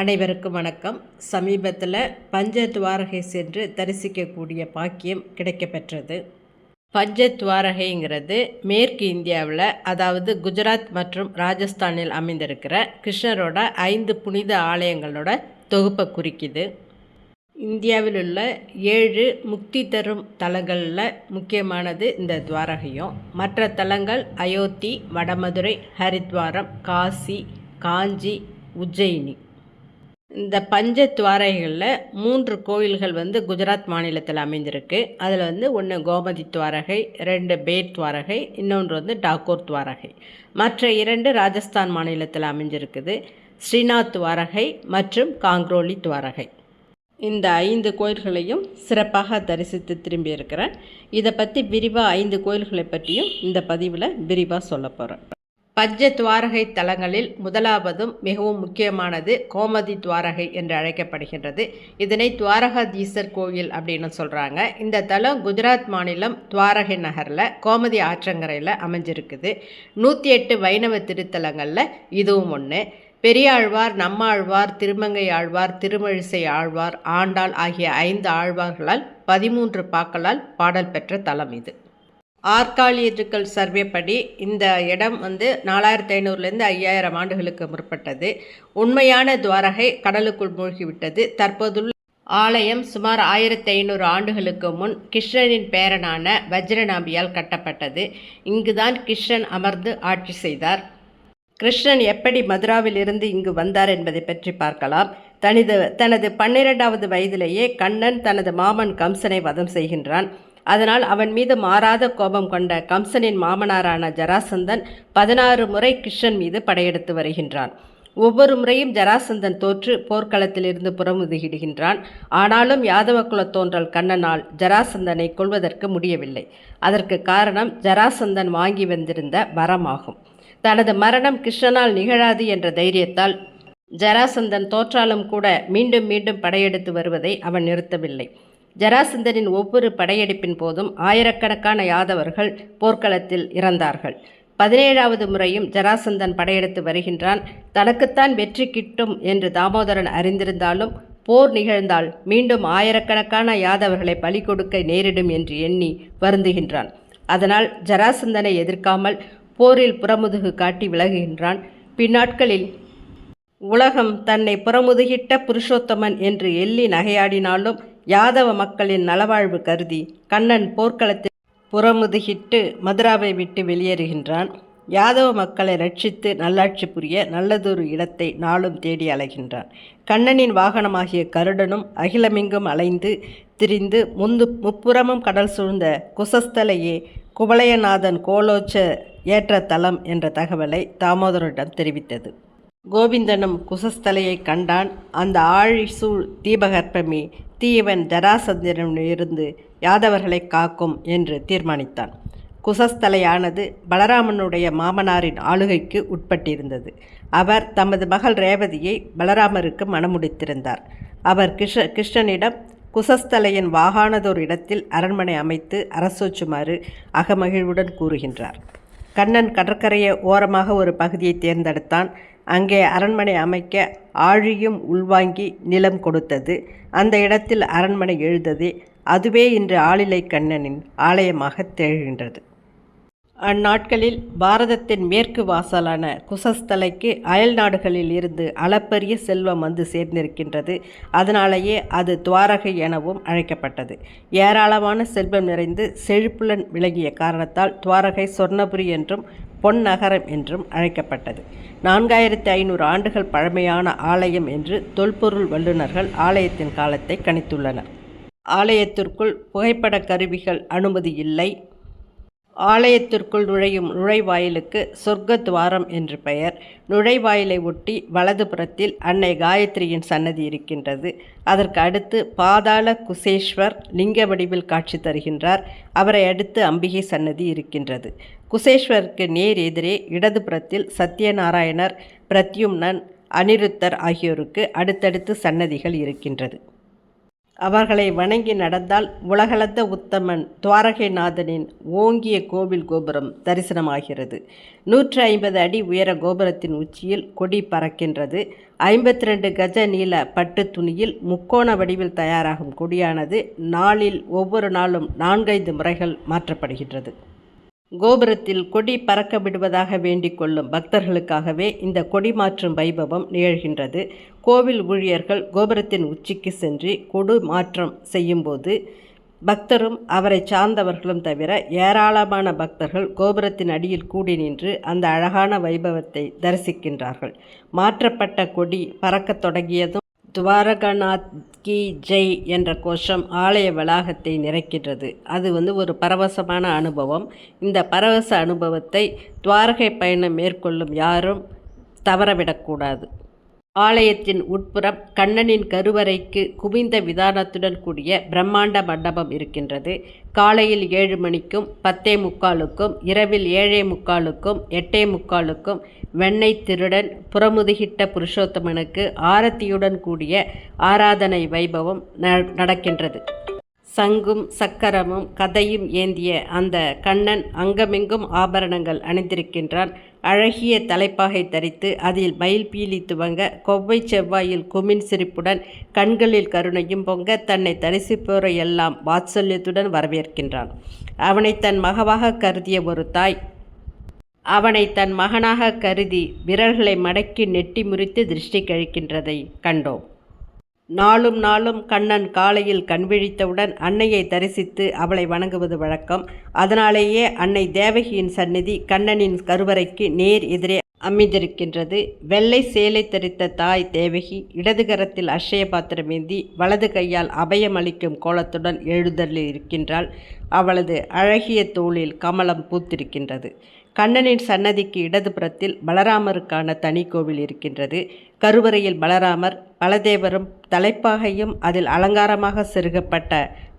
அனைவருக்கும் வணக்கம். சமீபத்தில் பஞ்சத்வாரகை சென்று தரிசிக்கக்கூடிய பாக்கியம் கிடைக்கப்பெற்றது. பஞ்சத்வாரகைங்கிறது மேற்கு இந்தியாவில் அதாவது குஜராத் மற்றும் ராஜஸ்தானில் அமைந்திருக்கிற கிருஷ்ணரோட ஐந்து புனித ஆலயங்களோட தொகுப்பை குறிக்குது. இந்தியாவில் உள்ள ஏழு முக்தி தரும் தலங்களில் முக்கியமானது இந்த துவாரகையும். மற்ற தலங்கள் அயோத்தி வடமதுரை ஹரித்வாரம் காசி காஞ்சி உஜ்ஜயினி. இந்த பஞ்ச துவாரகைகளில் மூன்று கோயில்கள் வந்து குஜராத் மாநிலத்தில் அமைஞ்சிருக்கு அதில் வந்து ஒன்று கோமதி துவாரகை ரெண்டு பேட் துவாரகை இன்னொன்று வந்து டாக்கூர் துவாரகை. மற்ற இரண்டு ராஜஸ்தான் மாநிலத்தில் அமைஞ்சிருக்குது. ஸ்ரீநாத் துவாரகை மற்றும் காங்க்ரோலி துவாரகை. இந்த ஐந்து கோயில்களையும் சிறப்பாக தரிசித்து திரும்பி இருக்கிறேன் இதை பற்றி விரிவாக ஐந்து கோயில்களை பற்றியும் இந்த பதிவில் விரிவாக சொல்ல போகிறேன் பஞ்ச துவாரகை தலங்களில் முதலாவதும் மிகவும் முக்கியமானது கோமதி துவாரகை என்று அழைக்கப்படுகின்றது. இதனை துவாரகாதீசர் கோயில் அப்படின்னு சொல்கிறாங்க இந்த தலம் குஜராத் மாநிலம் துவாரகை நகரில் கோமதி ஆற்றங்கரையில் அமைஞ்சிருக்குது. நூற்றி எட்டு வைணவ திருத்தலங்களில் இதுவும் ஒன்று பெரியாழ்வார் நம்மாழ்வார் திருமங்கை ஆழ்வார் திருமழிசை ஆழ்வார் ஆண்டாள் ஆகிய ஐந்து ஆழ்வார்களால் பதிமூன்று பாக்களால் பாடல் பெற்ற தலம் இது. ஆர்காலியஜிக்கல் சர்வே படி இந்த இடம் வந்து நாலாயிரத்தி ஐநூறுலேருந்து ஐயாயிரம் ஆண்டுகளுக்கு முற்பட்டது. உண்மையான துவாரகை கடலுக்குள் மூழ்கிவிட்டது. தற்போதுள்ள ஆலயம் சுமார் ஆயிரத்தி ஐநூறு ஆண்டுகளுக்கு முன் கிருஷ்ணனின் பேரனான வஜ்ரநாபியால் கட்டப்பட்டது. இங்குதான் கிருஷ்ணன் அமர்ந்து ஆட்சி செய்தார். கிருஷ்ணன் எப்படி மதுராவில் இருந்து இங்கு வந்தார் என்பதை பற்றி பார்க்கலாம். தனது தனது பன்னிரெண்டாவது வயதிலேயே கண்ணன் தனது மாமன் கம்சனை வதம் செய்கின்றான். அதனால் அவன் மீது மாறாத கோபம் கொண்ட கம்சனின் மாமனாரான ஜராசந்தன் பதினாறு முறை கிருஷ்ணன் மீது படையெடுத்து வருகின்றான். ஒவ்வொரு முறையும் ஜராசந்தன் தோற்று போர்க்களத்திலிருந்து புறமுதுகிடுகின்றான். ஆனாலும் யாதவ குலத்தோன்றல் கண்ணனால் ஜராசந்தனை கொள்வதற்கு முடியவில்லை. அதற்கு காரணம் ஜராசந்தன் வாங்கி வந்திருந்த வரமாகும். தனது மரணம் கிருஷ்ணனால் நிகழாது என்ற தைரியத்தால் ஜராசந்தன் தோற்றாலும் கூட மீண்டும் மீண்டும் படையெடுத்து வருவதை அவன் நிறுத்தவில்லை. ஜராசந்தனின் ஒவ்வொரு படையெடுப்பின் போதும் ஆயிரக்கணக்கான யாதவர்கள் போர்க்களத்தில் இறந்தார்கள். பதினேழாவது முறையும் ஜராசந்தன் படையெடுத்து வருகின்றான். தனக்குத்தான் வெற்றி கிட்டும் என்று தாமோதரன் அறிந்திருந்தாலும் போர் நிகழ்ந்தால் மீண்டும் ஆயிரக்கணக்கான யாதவர்களை பலி கொடுக்க நேரிடும் என்று எண்ணி வருந்துகின்றான். அதனால் ஜராசந்தனை எதிர்க்காமல் போரில் புறமுதுகு காட்டி விலகுகின்றான். பின்னாட்களில் உலகம் தன்னை புறமுதுகிட்ட புருஷோத்தமன் என்று எள்ளி நகையாடினாலும் யாதவ மக்களின் நலவாழ்வு கருதி கண்ணன் போர்க்களத்தில் புறமுதுகிட்டு மதுராவை விட்டு வெளியேறுகின்றான். யாதவ மக்களை ரட்சித்து நல்லாட்சி புரிய நல்லதொரு இடத்தை நாளும் தேடி அலைகின்றான். கண்ணனின் வாகனமாகிய கருடனும் அகிலமிங்கும் அலைந்து திரிந்து முந்து முப்புறமும் கடல் சூழ்ந்த குசஸ்தலையே குவளையநாதன் கோலோச்ச ஏற்ற தலம் என்ற தகவலை தாமோதரிடம் தெரிவித்தது. கோவிந்தனும் குசஸ்தலையை கண்டான். அந்த ஆழிசூழ் தீபகற்பமே தீயவன் ஜராசந்தனிடமிருந்து யாதவர்களை காக்கும் என்று தீர்மானித்தான். குசஸ்தலையானது பலராமனுடைய மாமனாரின் ஆளுகைக்கு உட்பட்டிருந்தது. அவர் தமது மகள் ரேவதியை பலராமருக்கு மணமுடித்திருந்தார். அவர் கிருஷ்ண கிருஷ்ணனிடம் குசஸ்தலையின் வாகானதோர் இடத்தில் அரண்மனை அமைத்து அரசோச்சுமாறு அகமகிழ்வுடன் கூறுகின்றார். கண்ணன் கடற்கரையை ஓரமாக ஒரு பகுதியை தேர்ந்தெடுத்தான். அங்கே அரண்மனை அமைக்க ஆழியும் உள்வாங்கி நிலம் கொடுத்தது. அந்த இடத்தில் அரண்மனை எழுந்தது அதுவே இன்று ஆளிலை கண்ணனின் ஆலயமாக திகழ்கின்றது. அந்நாட்களில் பாரதத்தின் மேற்கு வாசலான குசஸ்தலைக்கு அயல் நாடுகளில் இருந்து அளப்பரிய செல்வம் வந்து சேர்ந்திருக்கின்றது. அதனாலேயே அது துவாரகை எனவும் அழைக்கப்பட்டது. ஏராளமான செல்வம் நிறைந்து செழிப்புலன் விளங்கிய காரணத்தால் துவாரகை சொர்ணபுரி என்றும் பொன்னகரம் என்றும் அழைக்கப்பட்டது. நான்காயிரத்தி ஐநூறு ஆண்டுகள் பழமையான ஆலயம் என்று தொல்பொருள் வல்லுநர்கள் ஆலயத்தின் காலத்தை கணித்துள்ளனர். ஆலயத்திற்குள் புகைப்பட கருவிகள் அனுமதி இல்லை. ஆலயத்திற்குள் நுழையும் நுழைவாயிலுக்கு சொர்க்க துவாரம் என்று பெயர். நுழைவாயிலை ஒட்டி வலதுபுறத்தில் அன்னை காயத்ரியின் சன்னதி இருக்கின்றது. அதற்கு அடுத்து பாதாள குசேஸ்வர் லிங்க வடிவில் காட்சி தருகின்றார். அவரை அடுத்து அம்பிகை சன்னதி இருக்கின்றது. குசேஸ்வருக்கு நேர் எதிரே இடதுபுறத்தில் சத்யநாராயணர் பிரத்யும்னன் அனிருத்தர் ஆகியோருக்கு அடுத்தடுத்து சன்னதிகள் இருக்கின்றது. அவர்களை வணங்கி நடந்தால் உலகளந்த உத்தமன் துவாரகைநாதனின் ஓங்கிய கோவில் கோபுரம் தரிசனமாகிறது. நூற்று ஐம்பது அடி உயர கோபுரத்தின் உச்சியில் கொடி பறக்கின்றது. ஐம்பத்தி ரெண்டு கஜ நீள பட்டு துணியில் முக்கோண வடிவில் தயாராகும் கொடியானது நாளில் ஒவ்வொரு நாளும் நான்கைந்து முறைகள் மாற்றப்படுகின்றது. கோபுரத்தில் கொடி பறக்க விடுவதாக வேண்டிக் கொள்ளும் பக்தர்களுக்காகவே இந்த கொடி மாற்றும் வைபவம் நிகழ்கின்றது. கோவில் ஊழியர்கள் கோபுரத்தின் உச்சிக்கு சென்று கொடு மாற்றம் செய்யும்போது பக்தரும் அவரை சார்ந்தவர்களும் தவிர ஏராளமான பக்தர்கள் கோபுரத்தின் அடியில் கூடி நின்று அந்த அழகான வைபவத்தை தரிசிக்கின்றார்கள். மாற்றப்பட்ட கொடி பறக்கத் தொடங்கியதும் துவாரகநாத் கி ஜெய் என்ற கோஷம் ஆலய வளாகத்தை நிறைக்கின்றது. அது வந்து ஒரு பரவசமான அனுபவம். இந்த பரவச அனுபவத்தை துவாரகை பயணம் மேற்கொள்ளும் யாரும் தவறவிடக்கூடாது. ஆலயத்தின் உட்புறம் கண்ணனின் கருவறைக்கு குவிந்த விதானத்துடன் கூடிய பிரம்மாண்ட மண்டபம் இருக்கின்றது. காலையில் ஏழு மணிக்கும் பத்தே முக்காலுக்கும் இரவில் ஏழே முக்காலுக்கும் எட்டே முக்காலுக்கும் வெண்ணெய் திருடன் புறமுதுகிட்ட புருஷோத்தமனுக்கு ஆரத்தியுடன் கூடிய ஆராதனை வைபவம் நடக்கின்றது. சங்கும் சக்கரமும் கதையும் ஏந்திய அந்த கண்ணன் அங்கமெங்கும் ஆபரணங்கள் அணிந்திருக்கின்றான். அழகிய தலைப்பாகை தரித்து அதில் மயில் பீலி துவங்க கொவ்வை செவ்வாயில் குமின் சிரிப்புடன் கண்களில் கருணையும் பொங்க தன்னை தரிசிப்போரை எல்லாம் வாத்சல்யத்துடன் வரவேற்கின்றான். அவனை தன் மகவாக கருதிய ஒரு தாய் அவனை தன் மகனாக கருதி விரல்களை மடக்கி நெட்டி முறித்து திருஷ்டி கழிக்கின்றதை கண்டோம். நாளும் நாளும் கண்ணன் காலையில் கண்விழித்தவுடன் அன்னையை தரிசித்து அவளை வணங்குவது வழக்கம். அதனாலேயே அன்னை தேவகியின் சந்நிதி கண்ணனின் கருவறைக்கு நேர் எதிரே அமைந்திருக்கின்றது. வெள்ளை சேலை தரித்த தாய் தேவகி இடது கரத்தில் பாத்திரம் பாத்திரமேந்தி வலது கையால் அபயம் அளிக்கும் கோலத்துடன் எழுதலில் இருக்கின்றாள் அவளது அழகிய தோளில் கமலம் பூத்திருக்கின்றது. கண்ணனின் சன்னதிக்கு இடதுபுறத்தில் பலராமருக்கான தனி கோவில் இருக்கின்றது. கருவறையில் பலராமர் பலதேவரும் தலைப்பாகையும் அதில் அலங்காரமாக செருகப்பட்ட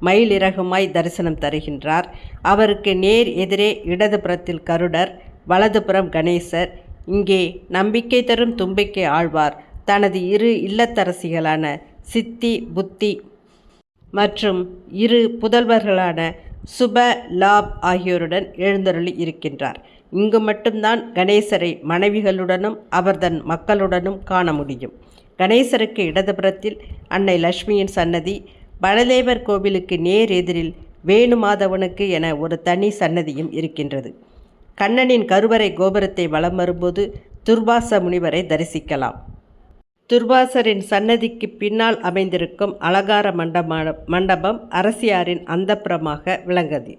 மயிலிறகுமாய் தரிசனம் தருகின்றார். அவருக்கு நேர் எதிரே இடதுபுறத்தில் கருடர் வலதுபுறம் கணேசர். இங்கே நம்பிக்கை தரும் தும்பிக்கை ஆழ்வார். தனது இரு இல்லத்தரசிகளான சித்தி புத்தி மற்றும் இரு புதல்வர்களான சுப லாப் ஆகியோருடன் எழுந்தருளி இருக்கின்றார். இங்கு மட்டும்தான் கணேசரை மனைவிகளுடனும் அவர்தன் மக்களுடனும் காண முடியும். கணேசருக்கு இடதுபுறத்தில் அன்னை லட்சுமியின் சன்னதி பலதேவர் கோவிலுக்கு நேர் எதிரில் வேணுமாதவனுக்கு என ஒரு தனி சன்னதியும் இருக்கின்றது. கண்ணனின் கருவறை கோபுரத்தை வலம் வரும்போது துர்வாச முனிவரை தரிசிக்கலாம். துர்வாசரின் சன்னதிக்கு பின்னால் அமைந்திருக்கும் அலங்கார மண்டப மண்டபம் அரசியாரின் அந்தப்புறமாக விளங்கது.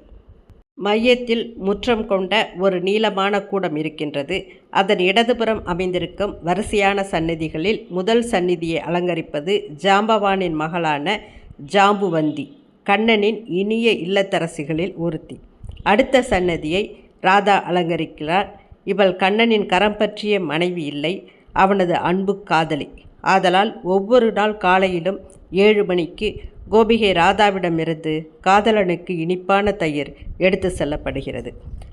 மையத்தில் முற்றம் கொண்ட ஒரு நீளமான கூடம் இருக்கின்றது. அதன் இடதுபுறம் அமைந்திருக்கும் வரிசையான சந்நிதிகளில் முதல் சந்நிதியை அலங்கரிப்பது ஜாம்பவானின் மகளான ஜாம்புவந்தி கண்ணனின் இனிய இல்லத்தரசிகளில் ஒருத்தி. அடுத்த சன்னதியை ராதா அலங்கரிக்கிறார். இவள் கண்ணனின் கரம் பற்றிய மனைவி இல்லை அவனது அன்பு காதலி. ஆதலால் ஒவ்வொரு நாள் காலையிலும் ஏழு மணிக்கு கோபிகை ராதாவிடமிருந்து காதலனுக்கு இனிப்பான தயிர் எடுத்து செல்லப்படுகிறது.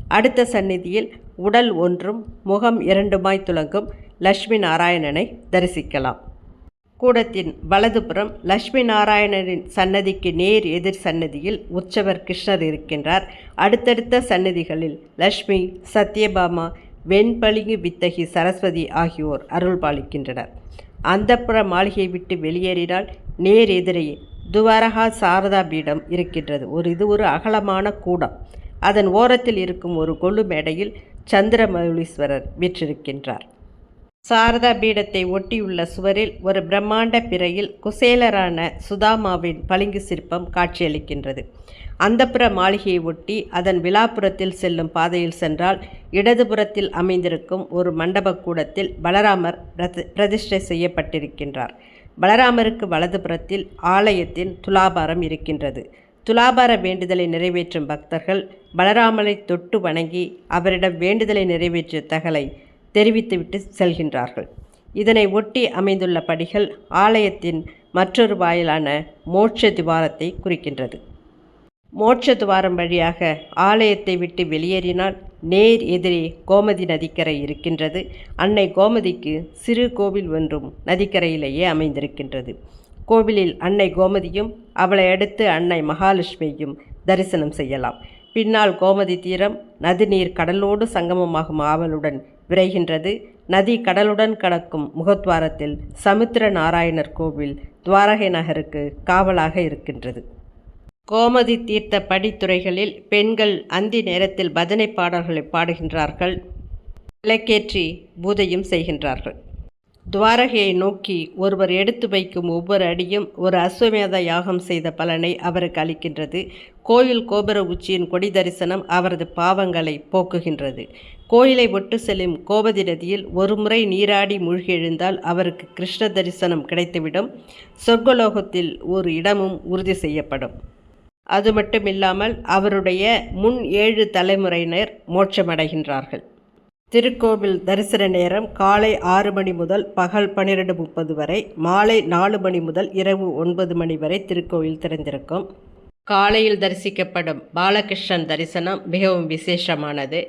அடுத்த சந்நிதியில் உடல் ஒன்றும் முகம் இரண்டுமாய் துலங்கும் லட்சுமி நாராயணனை தரிசிக்கலாம். கூடத்தின் வலதுபுறம் லட்சுமி நாராயணனின் சன்னதிக்கு நேர் எதிர் சன்னதியில் உற்சவர் கிருஷ்ணர் இருக்கின்றார். அடுத்தடுத்த சன்னதிகளில் லட்சுமி சத்யபாமா வெண்பளிங்கு வித்தகி சரஸ்வதி ஆகியோர் அருள் பாலிக்கின்றனர் அந்தப்புற மாளிகையை விட்டு வெளியேறினால் நேர் எதிரே துவாரகா சாரதா பீடம் இருக்கின்றது. ஒரு இது ஒரு அகலமான கூடம். அதன் ஓரத்தில் இருக்கும் ஒரு கொள்ளு மேடையில் சந்திரமௌலீஸ்வரர் வீற்றிருக்கின்றார். சாரதா பீடத்தை ஒட்டியுள்ள சுவரில் ஒரு பிரம்மாண்ட பிறையில் குசேலரான சுதாமாவின் பளிங்கு சிற்பம் காட்சியளிக்கின்றது. அந்தப்புற மாளிகையை ஒட்டி அதன் விழாப்புறத்தில் செல்லும் பாதையில் சென்றால் இடதுபுறத்தில் அமைந்திருக்கும் ஒரு மண்டப கூடத்தில் பலராமர் பிரதிஷ்டை செய்யப்பட்டிருக்கின்றார். பலராமருக்கு வலதுபுறத்தில் ஆலயத்தின் துலாபாரம் இருக்கின்றது. துலாபார வேண்டுதலை நிறைவேற்றும் பக்தர்கள் பலராமரை தொட்டு வணங்கி அவரிடம் வேண்டுதலை நிறைவேற்றிய தகலை தெரிவித்துவிட்டு செல்கின்றார்கள். இதனை ஒட்டி அமைந்துள்ள படிகள் ஆலயத்தின் மற்றொரு வாயிலான மோட்ச துவாரத்தை குறிக்கின்றது. மோட்ச துவாரம் வழியாக ஆலயத்தை விட்டு வெளியேறினால் நேர் எதிரே கோமதி நதிக்கரை இருக்கின்றது. அன்னை கோமதிக்கு சிறு கோவில் ஒன்றும் நதிக்கரையிலேயே அமைந்திருக்கின்றது. கோவிலில் அன்னை கோமதியும் அவளை அடுத்து அன்னை மகாலட்சுமியும் தரிசனம் செய்யலாம். பின்னால் கோமதி தீரம் நதிநீர் கடலோடு சங்கமமாகும் ஆவலுடன் விரைகின்றது. நதி கடலுடன் கடக்கும் முகத்வாரத்தில் சமுத்திர நாராயணர் கோவில் துவாரகை நகருக்கு காவலாக இருக்கின்றது. கோமதி தீர்த்த படித்துறைகளில் பெண்கள் அந்தி நேரத்தில் பஜனை பாடல்களை பாடுகின்றார்கள். விளக்கேற்றி பூஜையும் செய்கின்றார்கள். துவாரகையை நோக்கி ஒருவர் எடுத்து வைக்கும் ஒவ்வொரு அடியும் ஒரு அஸ்வமேத யாகம் செய்த பலனை அவருக்கு அளிக்கின்றது. கோயில் கோபுர உச்சியின் கொடி தரிசனம் அவரது பாவங்களை போக்குகின்றது. கோயிலை ஒட்டு செல்லும் கோபதி நதியில் ஒருமுறை நீராடி மூழ்கி எழுந்தால் அவருக்கு கிருஷ்ண தரிசனம் கிடைத்துவிடும். சொர்க்கலோகத்தில் ஒரு இடமும் உறுதி செய்யப்படும். அது மட்டும் இல்லாமல் அவருடைய முன் ஏழு தலைமுறையினர் மோட்சமடைகின்றார்கள். திருக்கோவில் தரிசன நேரம் காலை ஆறு மணி முதல் பகல் பன்னிரெண்டு முப்பது வரை மாலை நாலு மணி முதல் இரவு ஒன்பது மணி வரை திருக்கோவில் திறந்திருக்கும். காலையில் தரிசிக்கப்படும் பாலகிருஷ்ணன் தரிசனம் மிகவும் விசேஷமானது.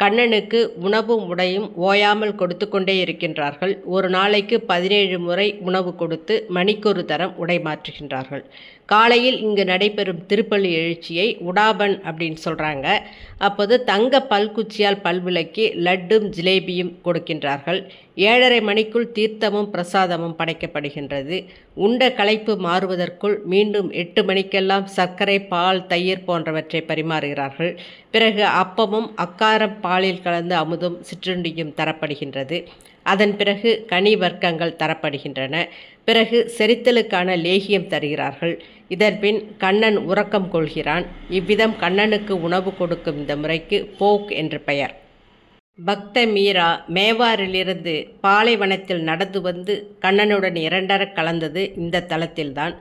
கண்ணனுக்கு உணவும் உடையும் ஓயாமல் கொடுத்து கொண்டே இருக்கின்றார்கள். ஒரு நாளைக்கு பதினேழு முறை உணவு கொடுத்து மணிக்கொரு தரம் உடை மாற்றுகின்றார்கள். காலையில் இங்கு நடைபெறும் திருப்பள்ளி எழுச்சியை உடாபன் அப்படின்னு சொல்கிறாங்க அப்போது தங்க பல்குச்சியால் பல்விளக்கி லட்டும் ஜிலேபியும் கொடுக்கின்றார்கள். ஏழரை மணிக்குள் தீர்த்தமும் பிரசாதமும் படைக்கப்படுகின்றது. உண்ட களைப்பு மாறுவதற்குள் மீண்டும் எட்டு மணிக்கெல்லாம் சர்க்கரை பால் தயிர் போன்றவற்றை பரிமாறுகிறார்கள். பிறகு அப்பமும் அக்காரம் பாலில் கலந்து அமுதும் சிற்றுண்டியும் தரப்படுகின்றது. அதன் பிறகு கனி வர்க்கங்கள் தரப்படுகின்றன. பிறகு செரித்தலுக்கான லேகியம் தருகிறார்கள். இதன்பின் கண்ணன் உறக்கம் கொள்கிறான். இவ்விதம் கண்ணனுக்கு உணவு கொடுக்கும் இந்த முறைக்கு போக் என்று பெயர். பக்த மீரா மேவாரிலிருந்து பாலைவனத்தில் நடந்து வந்து கண்ணனுடன் இரண்டர கலந்தது இந்த தலத்தில்தான்.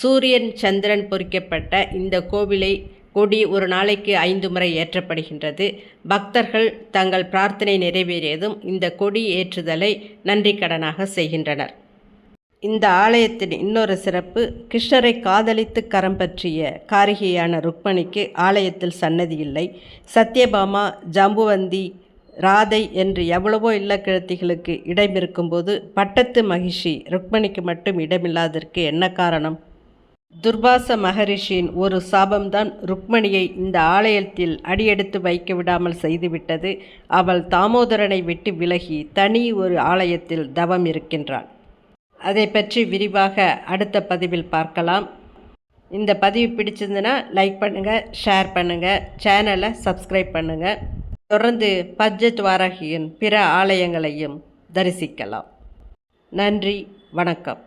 சூரியன் சந்திரன் பொறிக்கப்பட்ட இந்த கோவிலை கொடி ஒரு நாளைக்கு ஐந்து முறை ஏற்றப்படுகின்றது. பக்தர்கள் தங்கள் பிரார்த்தனை நிறைவேறியதும் இந்த கொடி ஏற்றுதலை நன்றி கடனாக செய்கின்றனர். இந்த ஆலயத்தின் இன்னொரு சிறப்பு கிருஷ்ணரை காதலித்து கரம் பற்றிய காரிகையான ருக்மணிக்கு ஆலயத்தில் சன்னதி இல்லை. சத்யபாமா ஜம்புவந்தி ராதை என்று எவ்வளவோ இல்லக்கிழத்திகளுக்கு இடம் இருக்கும்போது பட்டத்து மகிஷி ருக்மணிக்கு மட்டும் இடமில்லாததற்கு என்ன காரணம்? துர்வாச மகரிஷியின் ஒரு சாபம்தான் ருக்மணியை இந்த ஆலயத்தில் அடியெடுத்து வைக்க விடாமல் செய்துவிட்டது. அவள் தாமோதரனை விட்டு விலகி தனி ஒரு ஆலயத்தில் தவம் இருக்கின்றாள். அதை பற்றி விரிவாக அடுத்த பதிவில் பார்க்கலாம். இந்த பதிவு பிடிச்சிருந்துன்னா லைக் பண்ணுங்கள் ஷேர் பண்ணுங்கள் சேனலை சப்ஸ்கிரைப் பண்ணுங்கள் தொடர்ந்து பட்ஜெட் வாராகியின் பிற ஆலயங்களையும் தரிசிக்கலாம். நன்றி வணக்கம்.